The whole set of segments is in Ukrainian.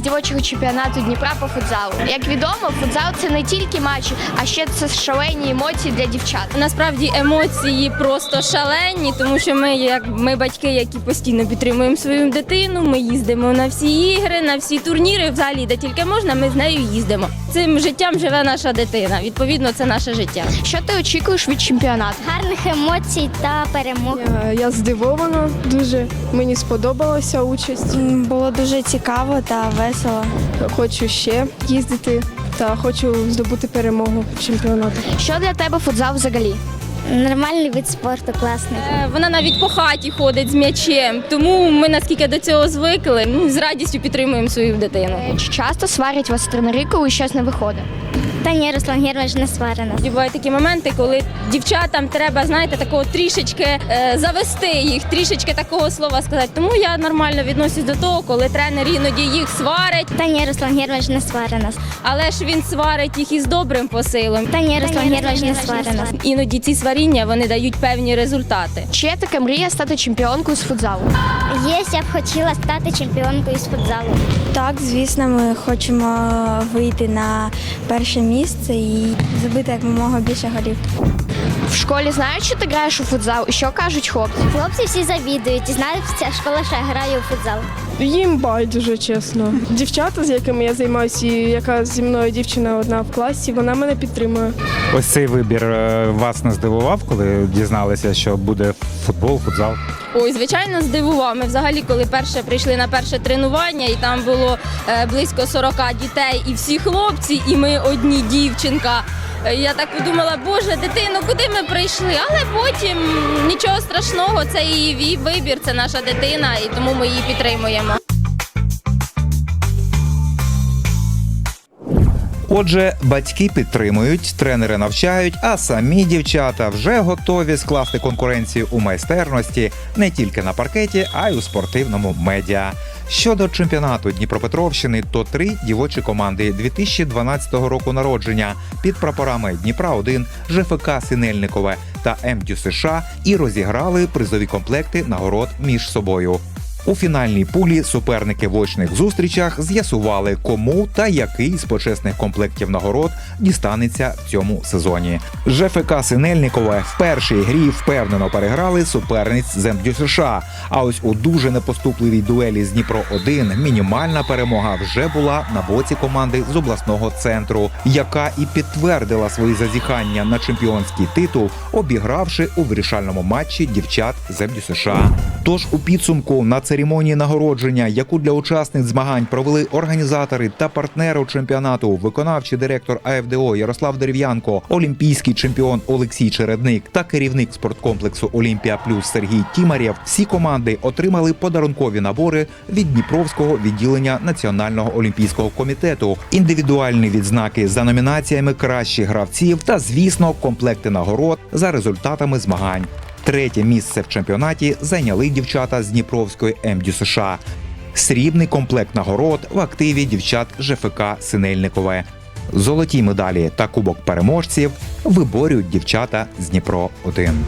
З дівочого чемпіонату Дніпра по футзалу. Як відомо, футзал це не тільки матчі, а ще це шалені емоції для дівчат. Насправді емоції просто шалені, тому що ми, як ми батьки, які постійно підтримуємо свою дитину. Ми їздимо на всі ігри, на всі турніри. Взагалі, де тільки можна, ми з нею їздимо. Цим життям живе наша дитина. Відповідно, це наше життя. Що ти очікуєш від чемпіонату? гарних емоцій та перемог. Я, я здивована дуже. Мені сподобалася участь. Було дуже цікаво та весело. Хочу ще їздити та хочу здобути перемогу в чемпіонаті. Що для тебе футзал взагалі? Нормальний вид спорту, класний. Е, Вона навіть по хаті ходить з м'ячем, тому ми наскільки до цього звикли, ну, з радістю підтримуємо свою дитину. Чи часто сварять вас тренери, коли щось не виходить? Та ні, Руслан Германович не сварена. Бувають такі моменти, коли дівчатам треба, знаєте, такого трішечки е, завести їх, трішечки такого слова сказати. Тому я нормально відносюсь до того, коли тренер іноді їх сварить, Та ні, Руслан Германович не сварена. але ж він сварить їх із добрим посилом. Та ні, Руслан Германович не сварена. Іноді ці сваріння вони дають певні результати. Чи є така мрія стати чемпіонкою з футзалу? Є, я б хотіла стати чемпіонкою з футзалу. Так, звісно, ми хочемо вийти на перше місце і забити як мого більше голів. В школі знають, що ти граєш у футзал, і що кажуть хлопці? Хлопці всі завідують і знають, ця школа ще грає у футзал. Їм байдуже, чесно. Дівчата, з якими я займаюся, і яка зі мною дівчина одна в класі, вона мене підтримує. Ось цей вибір е, вас не здивував, коли дізналися, що буде футбол, футзал. Ой, звичайно, здивував. Ми взагалі, коли перше прийшли на перше тренування, і там було е, близько 40 дітей, і всі хлопці, і ми одні дівчинка. Е, Я так подумала, боже, дитино, куди ми прийшли? Але потім нічого страшного, це її вибір, це наша дитина, і тому ми її підтримуємо. Отже, батьки підтримують, тренери навчають, а самі дівчата вже готові скласти конкуренцію у майстерності не тільки на паркеті, а й у спортивному медіа. Щодо чемпіонату Дніпропетровщини, то три дівочі команди 2012 року народження під прапорами Дніпра 1 ЖФК Синельникове та МДЮ США і розіграли призові комплекти нагород між собою. У фінальній пулі суперники в очних зустрічах з'ясували, кому та який з почесних комплектів нагород дістанеться в цьому сезоні. ЖФК Синельникове в першій грі впевнено переграли суперниць з МДЮ США. А ось у дуже непоступливій дуелі з Дніпро 1 мінімальна перемога вже була на боці команди з обласного центру, яка і підтвердила свої зазіхання на чемпіонський титул, обігравши у вирішальному матчі дівчат з МДЮ США. Тож у підсумку на церемонії нагородження, яку для учасниць змагань провели організатори та партнери чемпіонату, виконавчий директор АФДО Ярослав Дерев'янко, олімпійський чемпіон Олексій Чередник та керівник спорткомплексу Олімпія Плюс Сергій Тімарєв, всі команди отримали подарункові набори від Дніпровського відділення Національного олімпійського комітету, індивідуальні відзнаки за номінаціями кращих гравців та, звісно, комплекти нагород за результатами змагань. Третє місце в чемпіонаті зайняли дівчата з Дніпровської МДЮ США. Срібний комплект нагород в активі дівчат ЖФК Синельникове. Золоті медалі та кубок переможців виборюють дівчата з Дніпро 1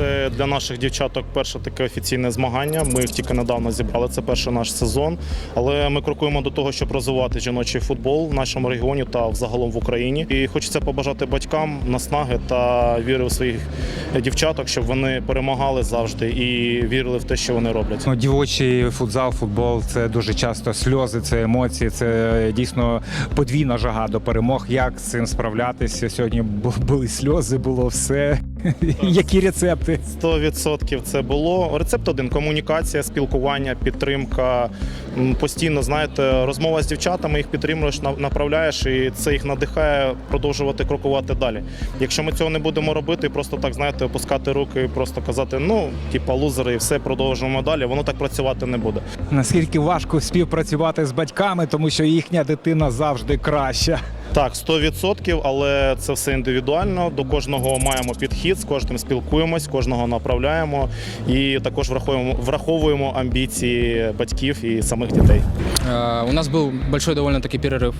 Це для наших дівчаток перше таке офіційне змагання. Ми їх тільки недавно зібрали. Це перший наш сезон. Але ми крокуємо до того, щоб розвивати жіночий футбол в нашому регіоні та взагалом в Україні. І хочеться побажати батькам наснаги та віри в своїх дівчаток, щоб вони перемагали завжди і вірили в те, що вони роблять. Ну, дівочий футзал, футбол це дуже часто сльози, це емоції, це дійсно подвійна жага до перемог. Як з цим справлятися? Сьогодні бу- були сльози, було все. Які рецепти? 100% це було. Рецепт один комунікація, спілкування, підтримка. Постійно, знаєте, розмова з дівчатами, їх підтримуєш, направляєш, і це їх надихає продовжувати крокувати далі. Якщо ми цього не будемо робити, просто так знаєте, опускати руки і просто казати, ну, типа лузери, і все продовжуємо далі, воно так працювати не буде. Наскільки важко співпрацювати з батьками, тому що їхня дитина завжди краща. Так, 100%, але це все індивідуально. До кожного маємо підхід, з кожним спілкуємось, кожного направляємо і також враховуємо, враховуємо амбіції батьків і самих дітей. Э, У нас был большой довольно-таки перерыв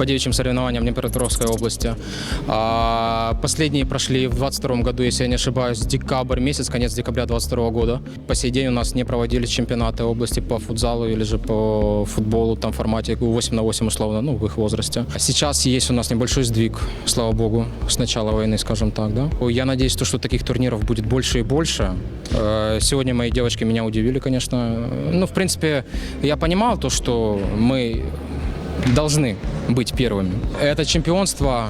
по девичьим соревнованиям Днепропетровской области. А, Последние прошли в 2022 году, если я не ошибаюсь, декабрь месяц, конец декабря 2022 года. По сей день у нас не проводились чемпионаты области по футзалу или же по футболу, там в формате 8 на 8 условно, ну, в их возрасте. А Сейчас есть у нас небольшой сдвиг, слава богу, с начала войны, скажем так, да. Я надеюсь, то, что таких турниров будет больше и больше. Э, Сегодня мои девочки меня удивили, конечно. Ну, в принципе, я понимал то, что мы должны быть первыми. Это чемпионство,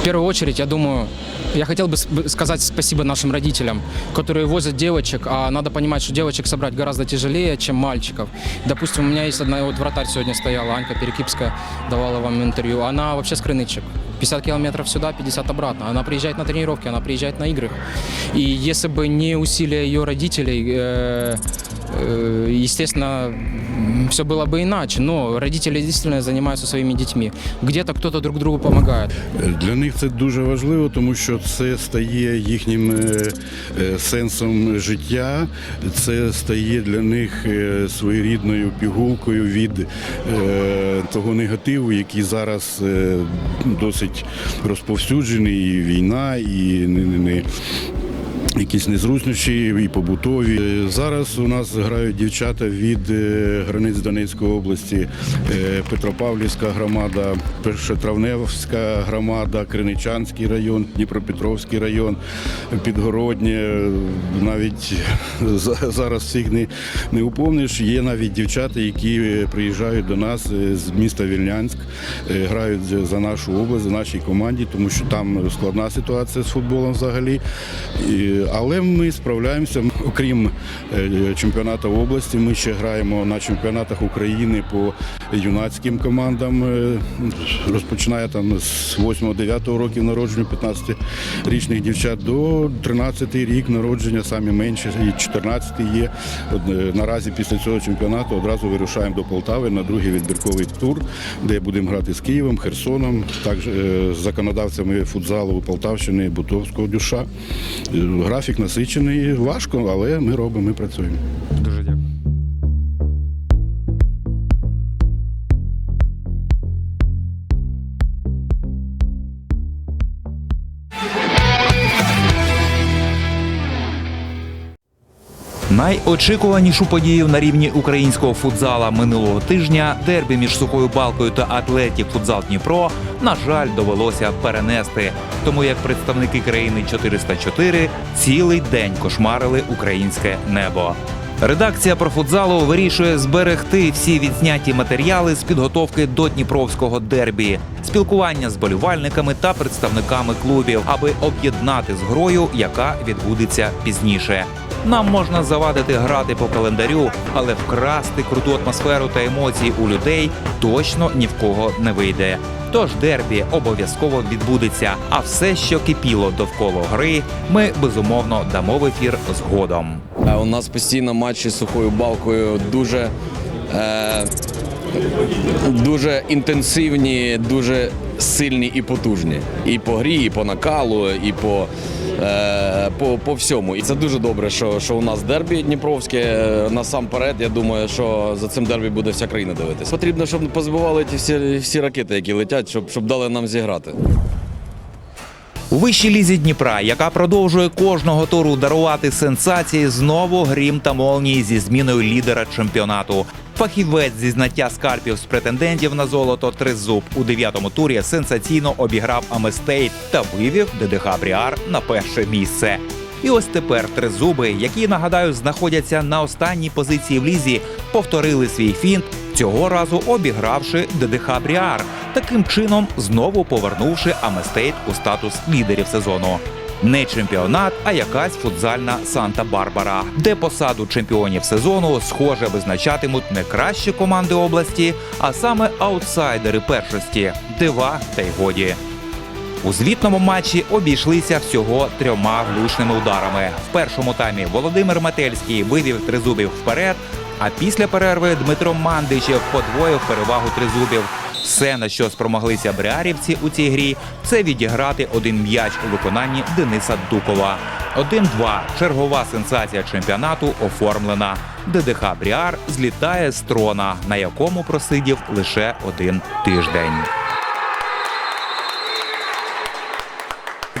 в первую очередь, я думаю, я хотел бы сказать спасибо нашим родителям, которые возят девочек, а надо понимать, что девочек собрать гораздо тяжелее, чем мальчиков. Допустим, у меня есть одна вот вратарь сегодня стояла, Анька Перекипская, давала вам интервью. Она вообще с Крынычек. 50 километров сюда, 50 обратно. Она приезжает на тренировки, она приезжает на игры. И если бы не усилия ее родителей, э, естественно, все было бы иначе. Но родители действительно занимаются своими детьми. Где-то кто-то друг другу помогает. Для них це дуже важливо, тому що це стає їхнім е, е, сенсом життя. Це стає для них своєрідною пігулкою від того негативу, який зараз досить розповсюджений. І війна, і не, не якісь незручнощі і побутові. Е, Зараз у нас грають дівчата від е, границь Донецької області, е, Петропавлівська громада, Першотравневська громада, Криничанський район, Дніпропетровський район, Підгороднє. Навіть зараз всіх не, не уповниш. Є навіть дівчата, які приїжджають до нас з міста Вільнянськ, грають за- нашу область, за нашій команді, тому що там складна ситуація з футболом взагалі. Але ми справляємося. Окрім е, чемпіонату області, ми ще граємо на чемпіонатах України по юнацьким командам. Е, Розпочинає там з 8-9 років народження 15-річних дівчат до 13 рік народження, самі менші, і 14 є. Е, Наразі після цього чемпіонату одразу вирушаємо до Полтави на другий відбірковий тур, де будемо грати з Києвом, Херсоном, також з законодавцями футзалу Полтавщини, Бутовського дюша. Графік насичений, важко, але ми робимо, ми працюємо. Дуже Найочікуванішу подію на рівні українського футзала минулого тижня дербі між сухою балкою та атлетів футзал Дніпро, на жаль, довелося перенести. Тому як представники країни 404 цілий день кошмарили українське небо. Редакція про футзалу вирішує зберегти всі відзняті матеріали з підготовки до дніпровського дербі, спілкування з болівальниками та представниками клубів, аби об'єднати з грою, яка відбудеться пізніше. Нам можна завадити грати по календарю, але вкрасти круту атмосферу та емоції у людей точно ні в кого не вийде. Тож дербі обов'язково відбудеться. А все, що кипіло довкола гри, ми безумовно дамо в ефір згодом. Е, У нас постійно матчі з сухою балкою дуже, е, дуже інтенсивні, дуже сильні і потужні. І по грі, і по накалу, і по, по, по всьому. І це дуже добре, що, що у нас дербі Дніпровське. Е, Насамперед, я думаю, що за цим дербі буде вся країна дивитися. Потрібно, щоб позбивали ті всі, всі ракети, які летять, щоб, щоб дали нам зіграти. У вищій лізі Дніпра, яка продовжує кожного туру дарувати сенсації, знову грім та молнії зі зміною лідера чемпіонату. Фахівець зі знаття скарпів з претендентів на золото Тризуб у дев'ятому турі сенсаційно обіграв Аместей та вивів ДДХ Бріар на перше місце. І ось тепер тризуби, які нагадаю знаходяться на останній позиції в лізі, повторили свій фінт, цього разу обігравши ДДХ Бріар, таким чином знову повернувши Аместейт у статус лідерів сезону. Не чемпіонат, а якась футзальна Санта-Барбара, де посаду чемпіонів сезону схоже визначатимуть не кращі команди області, а саме аутсайдери першості дива та й годі. У звітному матчі обійшлися всього трьома влучними ударами. В першому таймі Володимир Метельський вивів тризубів вперед. А після перерви Дмитро Мандичев подвоїв перевагу тризубів. Все, на що спромоглися брярівці у цій грі, це відіграти один м'яч у виконанні Дениса Дукова. 1-2. Чергова сенсація чемпіонату оформлена. ДДХ Бріар злітає з трона, на якому просидів лише один тиждень.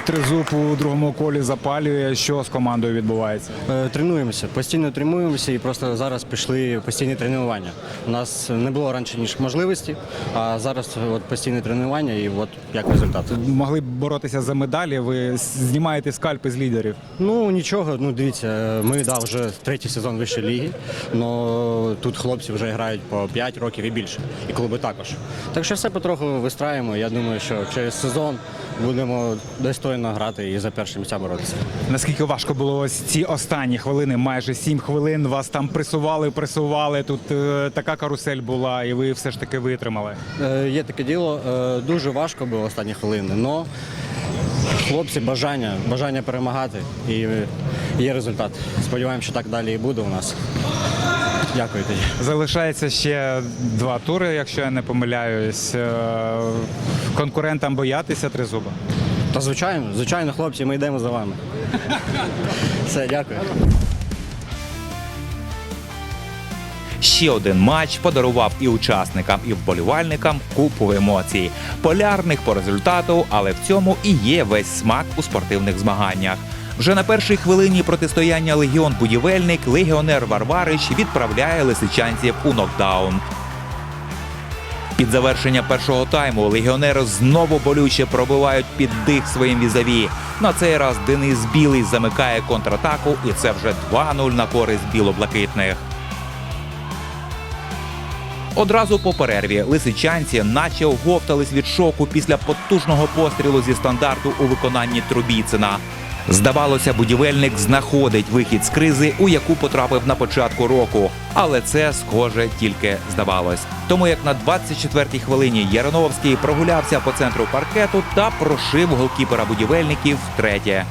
Тризуб у другому колі запалює. Що з командою відбувається? Е, Тренуємося, постійно тренуємося і просто зараз пішли постійні тренування. У нас не було раніше ніж можливості, а зараз от постійне тренування і от як результат. Могли б боротися за медалі. Ви знімаєте скальпи з лідерів. Ну нічого, ну дивіться, е, ми да, вже третій сезон вищої ліги, але тут хлопці вже грають по 5 років і більше, і клуби також. Так що все потроху вистраюємо. Я думаю, що через сезон будемо достойно грати і за перші місця боротися. Наскільки важко було ось ці останні хвилини, майже сім хвилин. Вас там пресували, пресували. Тут е, така карусель була, і ви все ж таки витримали. Е, Є таке діло, е, дуже важко було останні хвилини, але хлопці бажання, бажання перемагати і є результат. Сподіваємося, що так далі і буде у нас. Дякую тоді. Залишається ще два тури, якщо я не помиляюсь. Е, Конкурентам боятися тризуба. Та звичайно, звичайно, хлопці, ми йдемо за вами. Все, дякую. Ще один матч подарував і учасникам, і вболівальникам купу емоцій, полярних по результату, але в цьому і є весь смак у спортивних змаганнях. Вже на першій хвилині протистояння Легіон Будівельник легіонер Варварич відправляє лисичанців у нокдаун. Під завершення першого тайму легіонери знову болюче пробивають під дих своїм візаві. На цей раз Денис Білий замикає контратаку, і це вже 2-0 на користь білоблакитних. Одразу по перерві лисичанці наче оговтались від шоку після потужного пострілу зі стандарту у виконанні Трубіцина. Здавалося, будівельник знаходить вихід з кризи, у яку потрапив на початку року. Але це схоже тільки здавалось. Тому як на 24-й хвилині Яроновський прогулявся по центру паркету та прошив голкіпера будівельників втретє.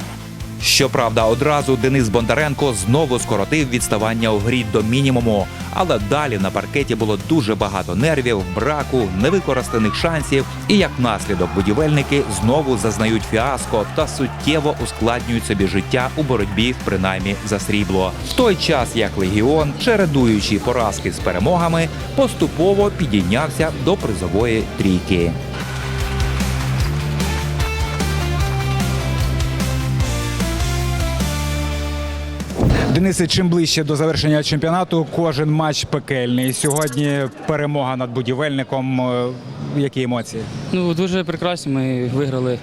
Щоправда, одразу Денис Бондаренко знову скоротив відставання у грі до мінімуму. Але далі на паркеті було дуже багато нервів, браку, невикористаних шансів. І як наслідок будівельники знову зазнають фіаско та суттєво ускладнюють собі життя у боротьбі, принаймні за срібло. В той час як легіон, чередуючи поразки з перемогами, поступово підійнявся до призової трійки. Денисе, чим ближче до завершення чемпіонату, кожен матч пекельний. Сьогодні перемога над будівельником. Е, Які емоції? Ну, дуже прекрасно, ми виграли.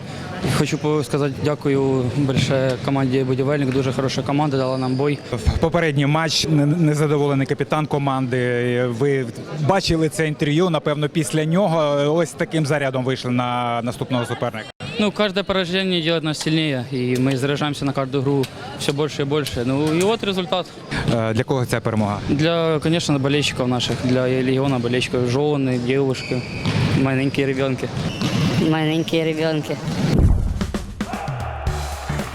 Хочу сказати дякую більше команді Будівельник. Дуже хороша команда, дала нам бой. Попередній матч не- незадоволений капітан команди. Ви бачили це інтерв'ю. Напевно, після нього ось таким зарядом вийшли на наступного суперника. Ну, каждое поражение делает нас сильнее, и мы заряжаемся на каждую игру все больше и больше. Ну и вот результат. Е, Для кого ця перемога? Для, конечно, болельщиков наших, для легиона болельщиков, жены, девушки, маленькие ребенки. Маленькі ребенки.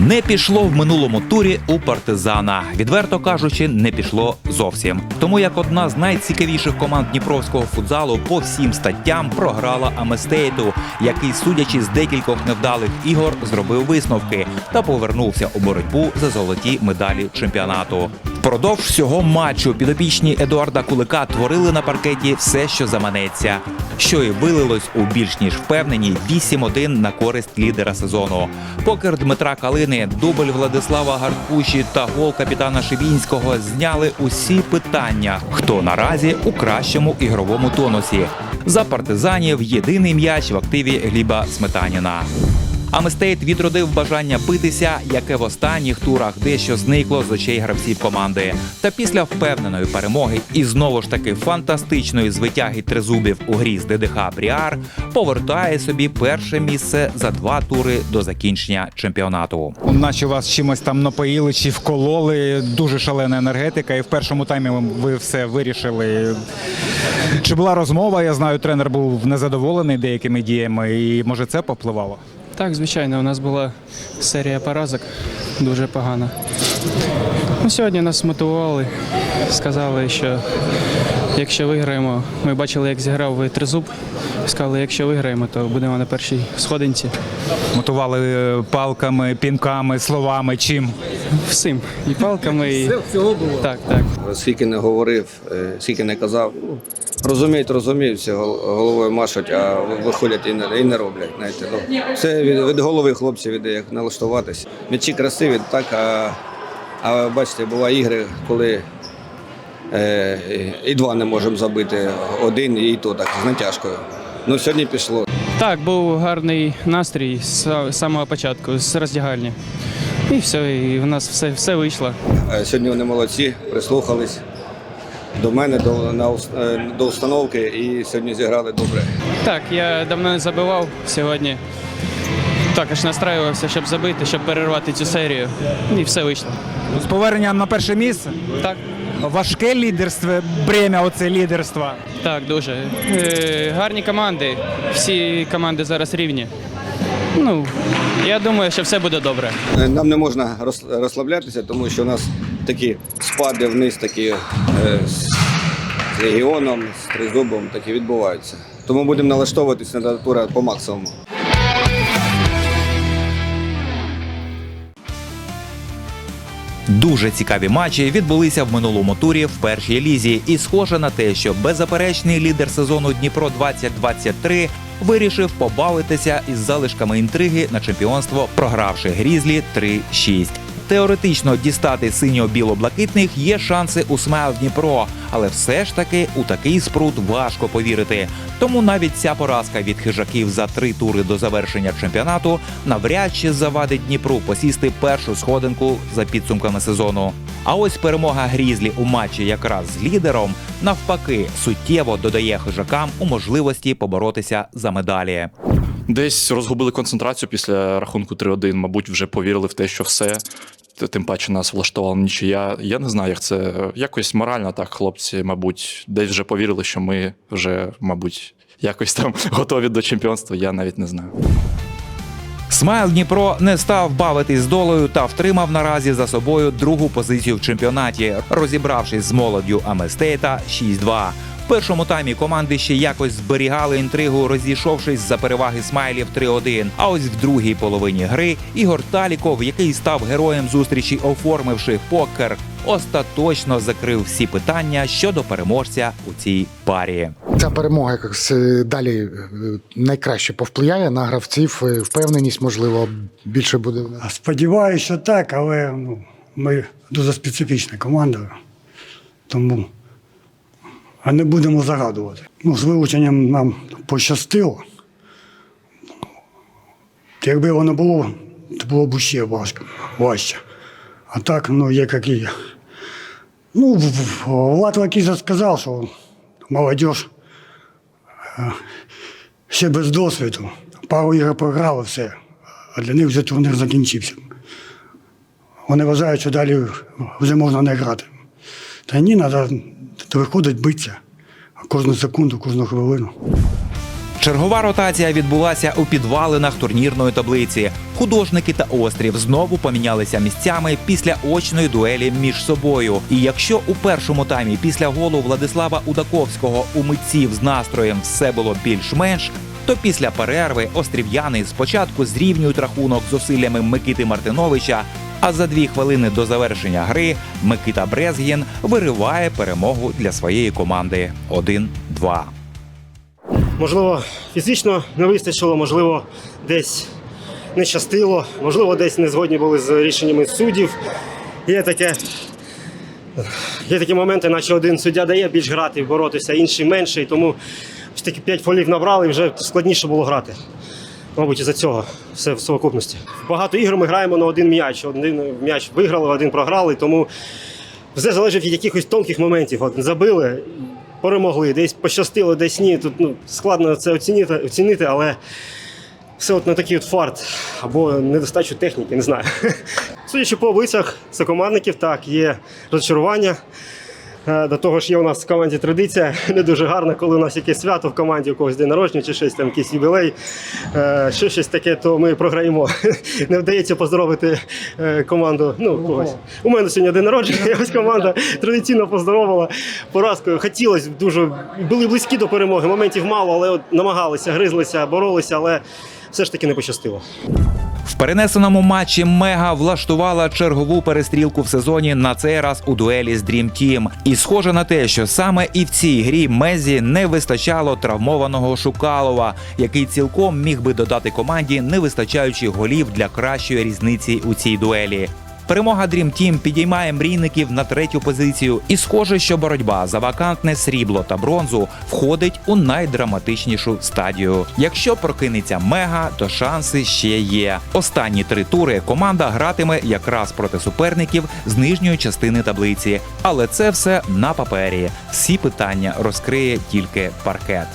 Не пішло в минулому турі у партизана. Відверто кажучи, не пішло зовсім. Тому як одна з найцікавіших команд дніпровського футзалу по всім статтям програла Аместейту, який, судячи з декількох невдалих ігор, зробив висновки та повернувся у боротьбу за золоті медалі чемпіонату. Впродовж всього матчу підопічні Едуарда Кулика творили на паркеті все, що заманеться, що і вилилось у більш ніж впевнені 8-1 на користь лідера сезону. Покер Дмитра Калини, дубль Владислава Гаркуші та гол капітана Шибінського зняли усі питання, хто наразі у кращому ігровому тонусі. За партизанів єдиний м'яч в активі Гліба Сметаніна. Аместейт відродив бажання битися, яке в останніх турах дещо зникло з очей гравців команди. Та після впевненої перемоги і знову ж таки фантастичної звитяги тризубів у грі з ДДХ Бріар повертає собі перше місце за два тури до закінчення чемпіонату. Наче вас чимось там напоїли чи вкололи. Дуже шалена енергетика, і в першому таймі ви все вирішили. Чи була розмова? Я знаю, тренер був незадоволений деякими діями, і може це попливало? Так, звичайно, у нас була серія поразок дуже погана. Ну, сьогодні нас мотивували, сказали, що якщо виграємо, ми бачили, як зіграв тризуб. Сказали, якщо виграємо, то будемо на першій сходинці. Мотували е, палками, пінками, словами, чим? Всім. І палками, і. Всього було. Так, так. Скільки не говорив, е, скільки не казав. Розуміють, розуміють, всі головою машуть, а виходять і не, і не роблять. Знаєте, ну, це від, від голови хлопців іде, як налаштуватися. М'ячі красиві, так, а, а бачите, бувають ігри, коли і два не можемо забити, один і то так, з натяжкою. Ну, сьогодні пішло. Так, був гарний настрій з самого початку, з роздягальні. І все, і в нас все, все вийшло. Е, Сьогодні вони молодці, прислухались до мене, до, на, е, до установки і сьогодні зіграли добре. Так, я давно не забивав сьогодні. Також настраювався, щоб забити, щоб перервати цю серію. І все вийшло. З поверненням на перше місце? Так. Важке лідерство, бремя оце лідерства. Так, дуже. Е, гарні команди. Всі команди зараз рівні. Ну, я думаю, що все буде добре. Е, Нам не можна розслаблятися, тому що у нас такі спади вниз, такі е, з з регіоном, з тризубом, такі відбуваються. Тому будемо налаштовуватися на тура по максимуму. Дуже цікаві матчі відбулися в минулому турі в першій лізі, і схоже на те, що беззаперечний лідер сезону Дніпро 2023 вирішив побавитися із залишками інтриги на чемпіонство, програвши грізлі 3-6. Теоретично дістати синьо-біло-блакитних є шанси у Смайл Дніпро, але все ж таки у такий спрут важко повірити. Тому навіть ця поразка від хижаків за три тури до завершення чемпіонату навряд чи завадить Дніпру посісти першу сходинку за підсумками сезону. А ось перемога Грізлі у матчі якраз з лідером навпаки суттєво додає хижакам у можливості поборотися за медалі. Десь розгубили концентрацію після рахунку 3-1. Мабуть, вже повірили в те, що все. Тим паче нас влаштувала нічия. Я не знаю, як це якось морально так, хлопці, мабуть, десь вже повірили, що ми вже, мабуть, якось там готові до чемпіонства. Я навіть не знаю. Смайл Дніпро не став бавитись з долею та втримав наразі за собою другу позицію в чемпіонаті, розібравшись з молоддю Аместейта 6-2. В першому таймі команди ще якось зберігали інтригу, розійшовшись за переваги смайлів 3-1. А ось в другій половині гри Ігор Таліков, який став героєм зустрічі, оформивши покер, остаточно закрив всі питання щодо переможця у цій парі. Ця перемога якось е, далі е, найкраще повпливає на гравців. е, Впевненість, можливо, більше буде. Сподіваюся, що так, але ну, ми дуже специфічна команда, тому а не будемо загадувати. Ну, з вилученням нам пощастило. Якби воно було, то було б ще важче. А так, ну, є як є. Ну, Влад Лакіза сказав, що молодь е, ще без досвіду. Пару ігор програли все, а для них вже турнір закінчився. Вони вважають, що далі вже можна не грати. Та ні, треба виходить битися кожну секунду, кожну хвилину. Чергова ротація відбулася у підвалинах турнірної таблиці. Художники та острів знову помінялися місцями після очної дуелі між собою. І якщо у першому таймі після голу Владислава Удаковського у митців з настроєм все було більш-менш, то після перерви острів'яни спочатку зрівнюють рахунок зусиллями Микити Мартиновича. А за дві хвилини до завершення гри Микита Брезгін вириває перемогу для своєї команди 1-2. Можливо, фізично не вистачило, можливо, десь не щастило, можливо, десь не згодні були з рішеннями суддів. Є таке. Є такі моменти, наче один суддя дає більш грати, боротися, інший менше, і тому ось таки 5 фолів набрали і вже складніше було грати. Мабуть, із-за цього все в совокупності. Багато ігор ми граємо на один м'яч. Один м'яч виграли, один програли, тому все залежить від якихось тонких моментів. От забили, перемогли, десь пощастило, десь ні. Тут ну, складно це оцінити, оцінити, але все от на такий от фарт або недостачу техніки, не знаю. Судячи по обличчях сокомандників, так, є розчарування. Е, До того ж, є у нас в команді традиція не дуже гарна, коли у нас якесь свято в команді, у когось день народження чи щось там, якийсь ювілей, е, що щось таке, то ми програємо. Не вдається поздоровити е, команду. Ну, когось. У мене сьогодні день народження, ось команда традиційно поздоровила поразкою. Хотілося дуже, були близькі до перемоги. Моментів мало, але от намагалися, гризлися, боролися, але все ж таки не пощастило. В перенесеному матчі Мега влаштувала чергову перестрілку в сезоні на цей раз у дуелі з Dream Team. І схоже на те, що саме і в цій грі Мезі не вистачало травмованого Шукалова, який цілком міг би додати команді, не вистачаючи голів для кращої різниці у цій дуелі. Перемога Dream Team підіймає мрійників на третю позицію, і схоже, що боротьба за вакантне срібло та бронзу входить у найдраматичнішу стадію. Якщо прокинеться мега, то шанси ще є. Останні три тури команда гратиме якраз проти суперників з нижньої частини таблиці, але це все на папері. Всі питання розкриє тільки паркет.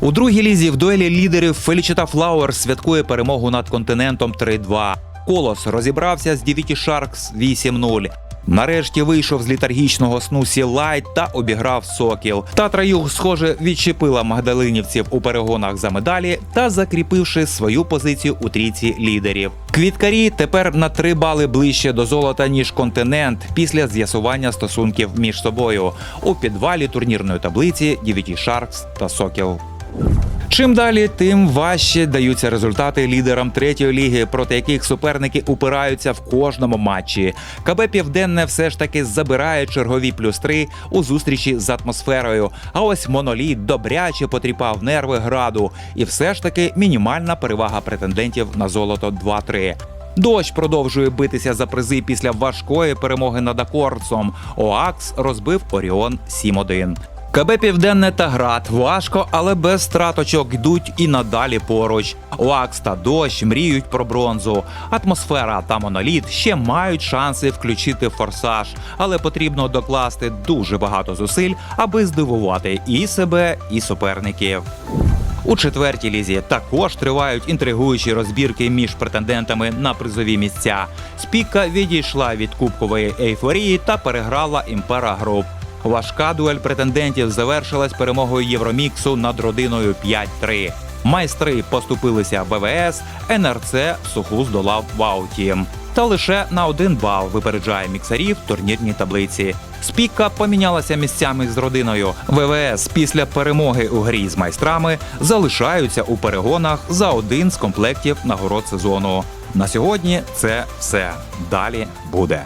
У другій лізі в дуелі лідерів Фелічита Флауер святкує перемогу над континентом 3-2. Колос розібрався з Дівіті Шаркс 8-0. Нарешті вийшов з літаргічного сну Сі Лайт та обіграв Сокіл. Татра Юг, схоже, відчепила магдалинівців у перегонах за медалі та закріпивши свою позицію у трійці лідерів. Квіткарі тепер на три бали ближче до золота ніж континент після з'ясування стосунків між собою у підвалі турнірної таблиці Дівіті Шаркс та Сокіл. Чим далі, тим важче даються результати лідерам третьої ліги, проти яких суперники упираються в кожному матчі. КБ Південне все ж таки забирає чергові плюс три у зустрічі з атмосферою. А ось моноліт добряче потріпав нерви граду, і все ж таки мінімальна перевага претендентів на золото 2-3. Дощ продовжує битися за призи після важкої перемоги над Акордсом. Оакс розбив Оріон 7-1. КБ Південне та Град важко, але без страточок йдуть і надалі поруч. Оакс та дощ мріють про бронзу. Атмосфера та моноліт ще мають шанси включити форсаж, але потрібно докласти дуже багато зусиль, аби здивувати і себе, і суперників. У четвертій лізі також тривають інтригуючі розбірки між претендентами на призові місця. Спіка відійшла від кубкової ейфорії та переграла імпера груп. Важка дуель претендентів завершилась перемогою Євроміксу над родиною 5-3. Майстри поступилися ВВС, НРЦ суху здолав Ваутім. Та лише на один бал випереджає міксарів в турнірній таблиці. Спіка помінялася місцями з родиною. ВВС після перемоги у грі з майстрами залишаються у перегонах за один з комплектів нагород сезону. На сьогодні це все. Далі буде.